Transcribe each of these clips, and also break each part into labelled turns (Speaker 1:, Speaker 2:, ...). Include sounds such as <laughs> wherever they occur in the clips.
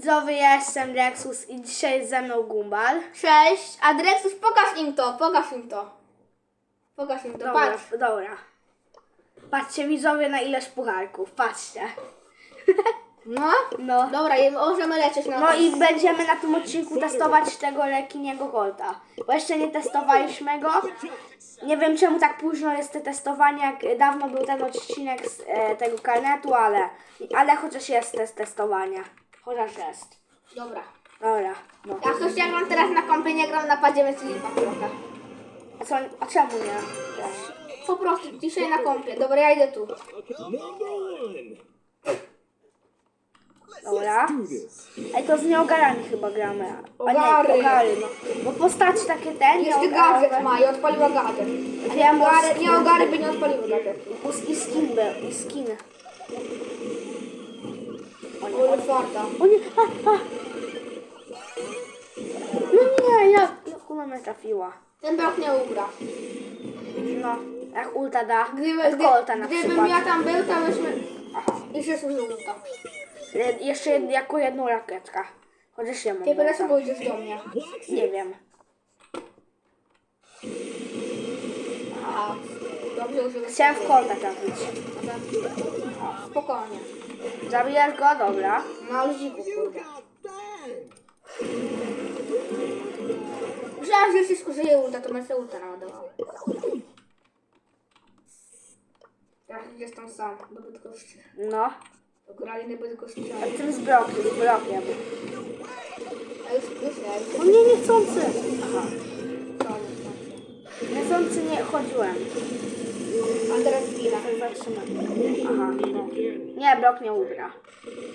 Speaker 1: widzowie, ja jestem Rexus i dzisiaj jest ze mną Gumbal.
Speaker 2: Cześć, Adrexus, pokaż im to, pokaż im to. Pokaż im to,
Speaker 1: Dobra,
Speaker 2: patrz.
Speaker 1: dobra. Patrzcie widzowie na ileś pucharków, patrzcie.
Speaker 2: No,
Speaker 1: No.
Speaker 2: dobra, je możemy lecieć na
Speaker 1: No i będziemy na tym odcinku testować tego lekiniego Golda. Bo jeszcze nie testowaliśmy go. Nie wiem czemu tak późno jest te testowanie, jak dawno był ten odcinek z e, tego karnetu, ale, ale chociaż jest test testowania. Chociaż jest.
Speaker 2: Dobra.
Speaker 1: Dobra, no.
Speaker 2: Jak coś ja gram teraz na kompie, nie gram na padzie, więc trochę.
Speaker 1: A, co, a czemu nie? Wiesz.
Speaker 2: Po prostu dzisiaj na kompie. Dobra, ja idę tu.
Speaker 1: Dobra. Ej, to z nieogarami chyba gramy. A nie,
Speaker 2: Ogary.
Speaker 1: ogary, no. Bo postaci takie ten,
Speaker 2: Jeszcze gadżet ma i odpaliła gadżet.
Speaker 1: Wiem, bo
Speaker 2: Ogary, nie ogary by nie odpaliły gadżetu.
Speaker 1: i skin był, i skin.
Speaker 2: Były twarda.
Speaker 1: o nie, a, a. No nie, ja, jak ona mnie trafiła.
Speaker 2: Ten blok nie ugra.
Speaker 1: No, jak ulta da,
Speaker 2: Gdyby,
Speaker 1: jak
Speaker 2: gdy,
Speaker 1: kolta na
Speaker 2: gdybym
Speaker 1: przykład.
Speaker 2: ja tam był, to byśmy... Jeszcze służył to.
Speaker 1: Je- Jeszcze jed, jako jedną rakietkę. Chociaż ja mam.
Speaker 2: Ty teraz
Speaker 1: ulta.
Speaker 2: pójdziesz do mnie.
Speaker 1: Nie wiem.
Speaker 2: Aha. Dobrze.
Speaker 1: Chciałem w kolta trafić.
Speaker 2: Spokojnie.
Speaker 1: Zabijasz go? Dobra.
Speaker 2: Na luziku, kurde. Myślałam, że jeszcze użyję ulta, to będę ulta naładował. Teraz jestem sam, do Bydgoszczy.
Speaker 1: No.
Speaker 2: Do Koraliny Bydgoszczy.
Speaker 1: A tym z blokiem, z blokiem.
Speaker 2: A już, już
Speaker 1: O nie, niechcący. Aha.
Speaker 2: nie
Speaker 1: Niechcący nie chodziłem. Zatrzymaj. Aha, no. Nie, blok nie ugra.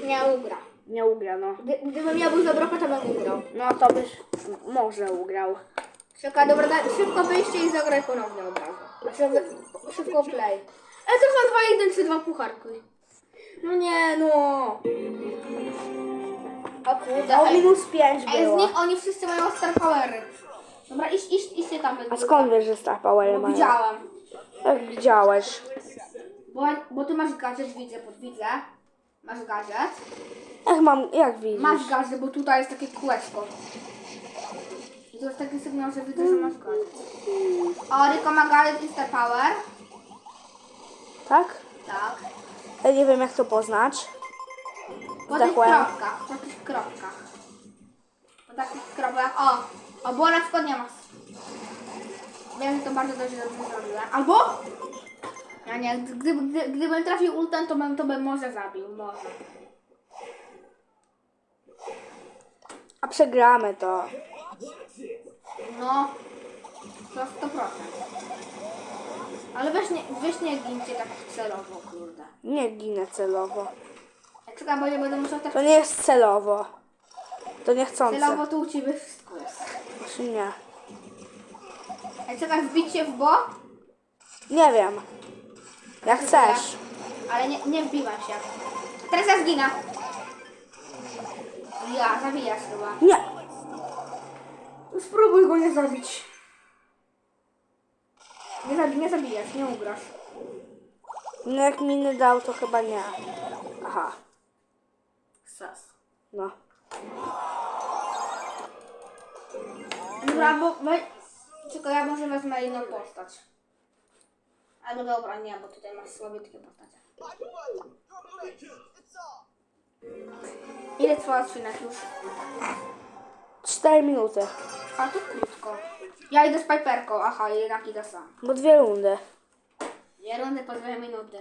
Speaker 2: Nie ugra.
Speaker 1: Nie ugra, no.
Speaker 2: Gdy, gdybym ja był za broka, to bym ugrał.
Speaker 1: No to byś może ugrał.
Speaker 2: Czekaj, dobra, daj, szybko wyjście i zagraj ponownie od razu. Szybko play. E, to są 2 1 czy 2 pucharki. No nie, no. O kurde,
Speaker 1: O, minus 5
Speaker 2: ej, z
Speaker 1: było.
Speaker 2: nich oni wszyscy mają star powery. Dobra, iść, iść, iść tam.
Speaker 1: A skąd wiesz, że Star Power
Speaker 2: Bo
Speaker 1: mają?
Speaker 2: widziałam.
Speaker 1: Jak widziałeś?
Speaker 2: Bo, bo ty masz gadżet, widzę, podwidzę. Masz gadżet.
Speaker 1: Jak mam, jak widzisz?
Speaker 2: Masz gadżet, bo tutaj jest takie kółeczko. I to jest taki sygnał, że widzę, że masz gadżet. O, Ryko ma gadżet i star power.
Speaker 1: Tak?
Speaker 2: Tak.
Speaker 1: Ja nie wiem jak to poznać.
Speaker 2: Po tych
Speaker 1: Zdechłem.
Speaker 2: kropkach, po tych kropkach. Po takich kropkach. O, o, bo na przykład nie ma. Wiem, że to bardzo dobrze dobrze zrobiłem. Albo? Ja nie, gdyby, gdy, gdybym trafił ultem, to bym, to bym może zabił, może.
Speaker 1: A przegramy to.
Speaker 2: No, to 100%. Ale weź nie, weź nie gincie tak celowo, kurde.
Speaker 1: Nie ginę celowo.
Speaker 2: Jak czekam, bo nie będę musiał tak
Speaker 1: To nie jest celowo. To niechcące.
Speaker 2: celowo, to u ciebie wszystko jest.
Speaker 1: Czy nie?
Speaker 2: Jak czekaj, wbić się w bo?
Speaker 1: Nie wiem. Jak chcesz.
Speaker 2: Ale nie, nie wbiłam się. Teraz ja zginę. Ja, zabijasz chyba.
Speaker 1: Nie.
Speaker 2: Spróbuj go nie zabić. Nie, zabi nie zabijesz, nie ugrasz.
Speaker 1: No jak miny dał, to chyba nie. Aha.
Speaker 2: Sas.
Speaker 1: No.
Speaker 2: Dobra, bo... Czekaj, ja może wezmę inną postać. Albo dobra, nie, bo tutaj masz słabiutkie postacie. Ile trwa odcinek już?
Speaker 1: 4 minuty.
Speaker 2: A to krótko. Ja idę z Piperką, aha, jednak idę sam.
Speaker 1: Bo dwie rundy.
Speaker 2: Dwie rundy po dwie minuty.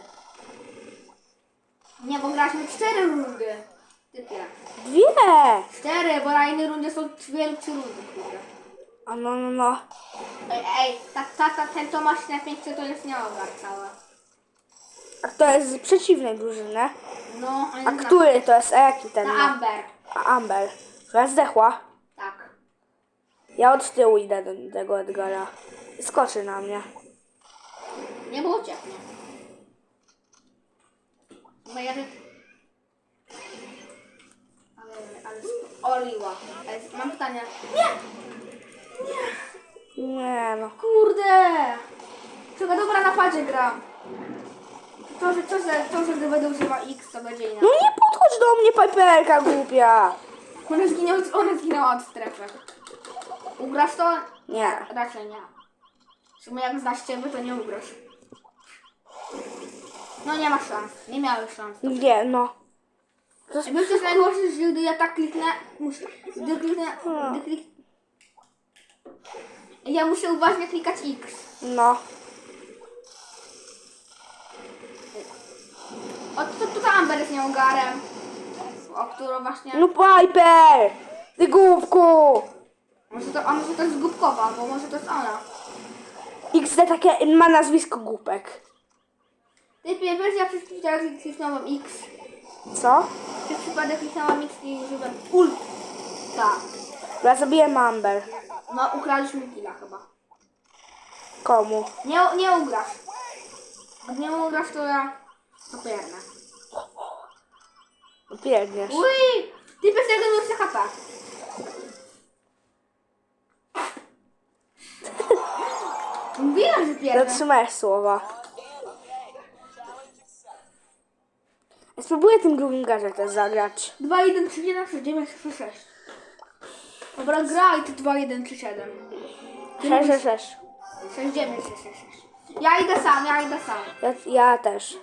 Speaker 2: Nie, bo graliśmy cztery rundy. Typie.
Speaker 1: Dwie!
Speaker 2: Cztery, bo na innej rundzie są dwie lub trzy rundy, kurde.
Speaker 1: A no, no, no.
Speaker 2: Ej, ej, ta, ta, ta, ten Tomasz na pięknie to jest nieogar całe.
Speaker 1: A to jest z przeciwnej drużyny.
Speaker 2: No, a, nie
Speaker 1: który to jest? A jaki ten?
Speaker 2: Ta
Speaker 1: ma?
Speaker 2: Amber.
Speaker 1: A Amber. Która zdechła.
Speaker 2: Tak.
Speaker 1: Ja od tyłu idę do tego Edgara. Skoczy na mnie.
Speaker 2: Nie było ciepło. No ja tak... Ale, ale... Oliła. Mam pytanie. Nie!
Speaker 1: Nie no.
Speaker 2: Kurde! Czekaj, dobra, na padzie gram. To, że, to, że, to, że gdy będę używał X, to będzie inaczej.
Speaker 1: No nie podchodź do mnie, Piperka głupia.
Speaker 2: Ona zginęła, ona zginęła od strefy. Ugrasz to?
Speaker 1: Nie.
Speaker 2: Raczej nie. W sumie jak znasz ciebie, to nie ugrasz. No nie masz szans. Nie miałeś szans.
Speaker 1: Nie, no.
Speaker 2: Wiesz, co jest najgorsze, że gdy ja tak kliknę, muszę, gdy kliknę, gdy klik... Ja muszę uważnie klikać X.
Speaker 1: No.
Speaker 2: O, to, to Amber jest nią garem. O którą właśnie...
Speaker 1: No Piper! Ty głupku!
Speaker 2: Może to, a może to jest Gubkowa, bo może to jest ona.
Speaker 1: XD takie ma nazwisko głupek.
Speaker 2: Ty wiesz, ja przez przypadek kliknąłem X.
Speaker 1: Co?
Speaker 2: Przez przypadek kliknąłem X i użyłem. Tak.
Speaker 1: Ja zabiję Amber.
Speaker 2: No, ukradliśmy killa chyba.
Speaker 1: Komu?
Speaker 2: Nie, nie ugrasz. Jak nie ugrasz, to ja to piernę.
Speaker 1: Biegniesz.
Speaker 2: Uj! Ty bez tego nie HP. Mówiłem, że piernę.
Speaker 1: Zatrzymałeś słowa. Ja spróbuję tym drugim gadżetem zagrać.
Speaker 2: 2, 1, 3, 1, 6, 9, 3, 6. Dobra, graj ty 2, 1, 3, 7.
Speaker 1: 6, 6, 6.
Speaker 2: 6, 9, 6, 6, 6. Ja idę sam, ja idę sam.
Speaker 1: Ja, ja też.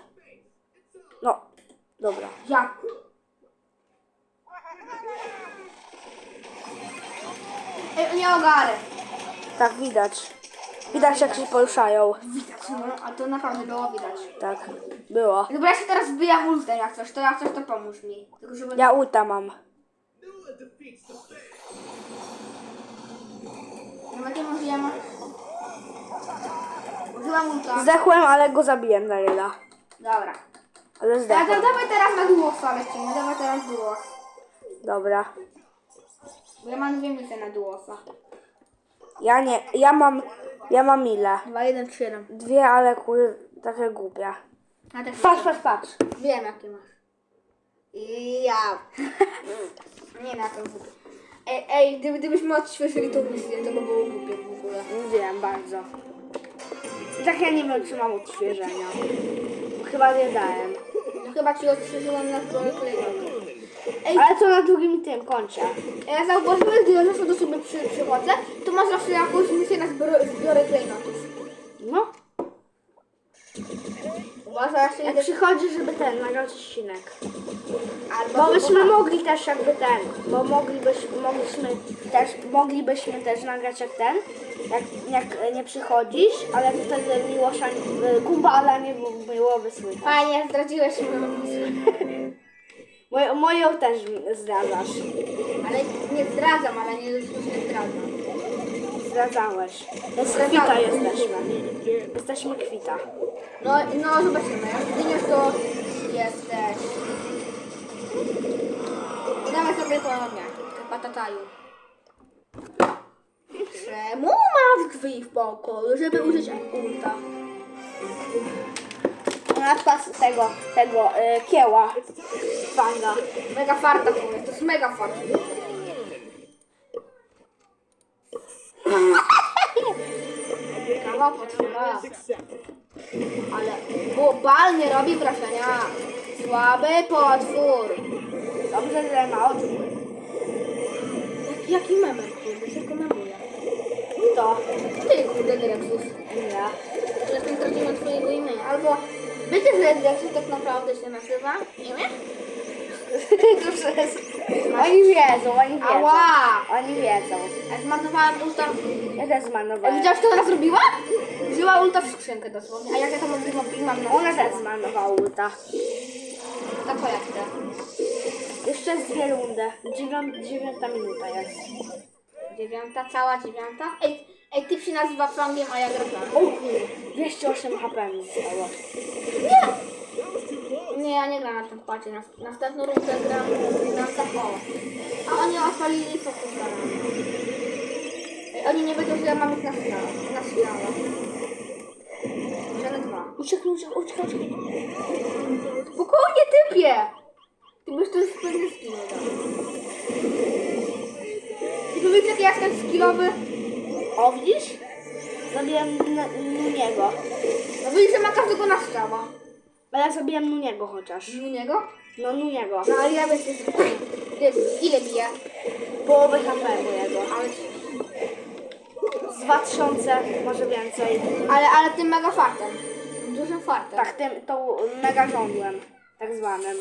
Speaker 1: No, dobra.
Speaker 2: Ja. Ej, nie ogary.
Speaker 1: Tak, widać. Widać jak się poruszają.
Speaker 2: Widać, no, a to naprawdę było widać.
Speaker 1: Tak, było.
Speaker 2: Dobra, ja się teraz wbijam ultem jak coś, to jak coś to pomóż mi. Tylko żeby...
Speaker 1: Ja ulta mam.
Speaker 2: Nawet nie możemy... Użyłam ulta.
Speaker 1: Zdechłem, ale go zabiłem na ryla.
Speaker 2: Dobra.
Speaker 1: Ale
Speaker 2: Da, da,
Speaker 1: zdechłem.
Speaker 2: dawaj teraz na duosa lecimy, dawaj teraz duos.
Speaker 1: Dobra.
Speaker 2: Bo ja mam dwie misje na duosa.
Speaker 1: Ja nie, ja mam, ja mam ile?
Speaker 2: 2, 1, 3, 7.
Speaker 1: Dwie, ale kur... takie głupie.
Speaker 2: Ja też
Speaker 1: Patrz, patrz, patrz.
Speaker 2: wiem jakie masz. I ja. <laughs> nie na to głupie. Ej, ej gdyby, gdybyśmy odświeżyli tą misję, to by było głupie w ogóle.
Speaker 1: Wiem bardzo. I tak ja nie wiem, czy mam odświeżenia. Chyba nie dałem.
Speaker 2: Chyba ci odświeżyłem na stronę kolejną. Ej,
Speaker 1: Ale to na drugim tym koncie.
Speaker 2: ja zauważyłem, gdy ja zawsze do siebie przy, przychodzę, to masz zawsze jakąś misję na zbiorę, zbiorę klejnotów.
Speaker 1: No.
Speaker 2: Się
Speaker 1: Jak
Speaker 2: idę...
Speaker 1: przychodzi, żeby ten, nagrać odcinek.
Speaker 2: Albo
Speaker 1: Bo byśmy mogli też jakby ten, bo moglibyśmy, mogliśmy też, moglibyśmy też nagrać jak ten, jak, jak nie przychodzisz, ale wtedy Miłosza, y, Kumbala nie było- byłoby słychać.
Speaker 2: Fajnie, zdradziłeś mi.
Speaker 1: Moją, moją też zdradzasz.
Speaker 2: Ale nie zdradzam, ale nie, nie zdradzam.
Speaker 1: Zdradzałeś. Jest kwita jesteśmy. Jesteśmy kwita.
Speaker 2: No, no zobaczymy. Jak zginiesz, to jesteś. Damy sobie ponownie. Patataju. Czemu masz drzwi w pokoju, żeby użyć ulta?
Speaker 1: Na pas tego, tego y, kieła. Fanga.
Speaker 2: Mega farta powiedz, to jest mega farta. Kawał potwora. Ale bobal nie robi wrażenia. Słaby potwór.
Speaker 1: Dobrze, że ma otwór.
Speaker 2: Jaki memer, kurde, tylko memuje.
Speaker 1: To.
Speaker 2: Ty, kurde, Drexus.
Speaker 1: Nie.
Speaker 2: Lepiej zdradzimy twojego imienia. Albo wiecie, że Drexus tak naprawdę się nazywa? Imię?
Speaker 1: To. <laughs> Oni wiedzą, oni wiedzą.
Speaker 2: Ała!
Speaker 1: Oni wiedzą.
Speaker 2: Ja zmarnowałam ulta.
Speaker 1: Ja też
Speaker 2: A
Speaker 1: zmarnowałem.
Speaker 2: widziałaś, co ona zrobiła? Wzięła ulta w skrzynkę dosłownie. A jak ja to mam, mam, mam na
Speaker 1: Ona też zmarnowała ulta.
Speaker 2: To co ja chcę?
Speaker 1: Jeszcze z dwie rundy. Dziewiąt, dziewiąta minuta jest.
Speaker 2: Dziewiąta, cała dziewiąta? Ej, ej typ się nazywa Frangiem, a ja
Speaker 1: O kur... 208 HP mi zostało.
Speaker 2: Nie, ja nie gram na tym pacie. Na, następną rundę gram na KO. A oni odpalili fokusa. Ej, Oni nie wiedzą, że ja mam ich na finał. Na finale. Żadne dwa.
Speaker 1: Uciekaj, uciekaj, uciekaj, uciekaj.
Speaker 2: Spokojnie, typie! Ty byś to już pewnie skinął. Ty powiedz, jak ja jestem skillowy?
Speaker 1: O, widzisz? Zabiłem N- Nuniego.
Speaker 2: No widzisz, że ma każdego na strzała.
Speaker 1: Ale ja zabiłem Nuniego chociaż.
Speaker 2: U niego?
Speaker 1: No Nuniego.
Speaker 2: No ale ja wiesz, jest... Wiesz, ile bije?
Speaker 1: Połowy HP mojego.
Speaker 2: Ale,
Speaker 1: Z 2000, może więcej.
Speaker 2: ale, ale tym mega fartem. Dużym fartem.
Speaker 1: Tak, tym, tą mega żądłem, tak zwanym.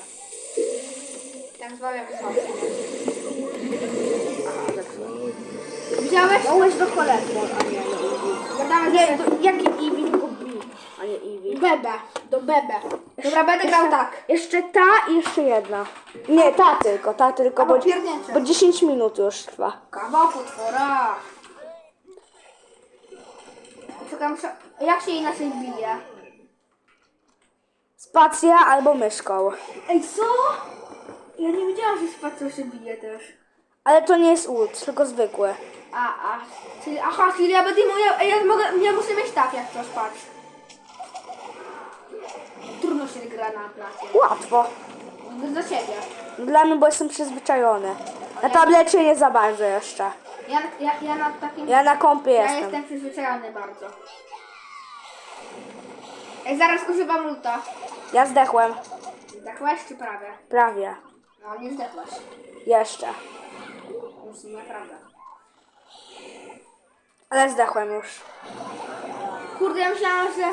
Speaker 2: Tak zwanym fartem.
Speaker 1: Aha, do cholesterol, a nie do.
Speaker 2: Gadamy
Speaker 1: Nie, do, jaki Eevee, a nie.
Speaker 2: Bebe. Do Bebe. Dobra, będę grał tak.
Speaker 1: Jeszcze ta i jeszcze jedna. Nie, ta tylko, ta tylko, bo,
Speaker 2: Albo
Speaker 1: bo 10 minut już trwa.
Speaker 2: Kawał potwora. Czekam, muszę- jak się inaczej bije?
Speaker 1: Spacja albo myszką.
Speaker 2: Ej, co? Ja nie wiedziałam, że spacer się bije też.
Speaker 1: Ale to nie jest ult, tylko zwykły.
Speaker 2: A, a, czyli, aha, czyli ja będę ej, ja, mogę, ja muszę mieć tak, jak coś, patrz. Się gra na placie.
Speaker 1: Łatwo.
Speaker 2: Dla ciebie.
Speaker 1: Dla mnie, bo jestem przyzwyczajony. Na tablecie nie za bardzo jeszcze.
Speaker 2: Ja, ja, ja na takim...
Speaker 1: Ja na kompie
Speaker 2: ja
Speaker 1: jestem.
Speaker 2: jestem przyzwyczajony bardzo. Ej, zaraz używam luta.
Speaker 1: Ja zdechłem.
Speaker 2: Zdechłeś czy prawie?
Speaker 1: Prawie.
Speaker 2: No, nie zdechłeś.
Speaker 1: Jeszcze.
Speaker 2: Już naprawdę.
Speaker 1: Ale zdechłem już.
Speaker 2: Kurde, ja myślałam, że...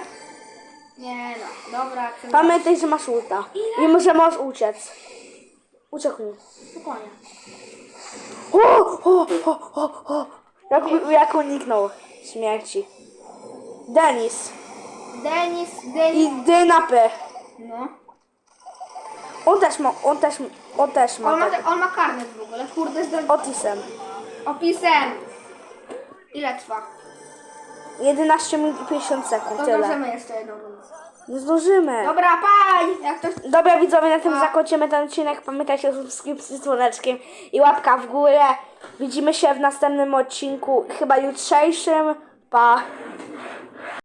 Speaker 2: Nie no, dobra. chcę-
Speaker 1: Pamiętaj, że masz ulta. I że możesz uciec. Ucieknij.
Speaker 2: Spokojnie.
Speaker 1: O, o, o, o, o. Jak, jak uniknął śmierci. Denis.
Speaker 2: Denis, Denis...
Speaker 1: I dynapy.
Speaker 2: No.
Speaker 1: On też ma, on też, on też ma.
Speaker 2: On ma,
Speaker 1: tak.
Speaker 2: on ma karnet w ogóle, kurde, z.
Speaker 1: Otisem.
Speaker 2: opisem. Ile trwa?
Speaker 1: 11 minut i 50 sekund,
Speaker 2: To
Speaker 1: tyle.
Speaker 2: zdążymy jeszcze jedną rundę.
Speaker 1: Nie zdążymy.
Speaker 2: Dobra, paj! Jak ktoś...
Speaker 1: Dobra widzowie, na tym zakończymy ten odcinek. Pamiętajcie o subskrypcji z dzwoneczkiem i łapka w górę. Widzimy się w następnym odcinku, chyba jutrzejszym. Pa!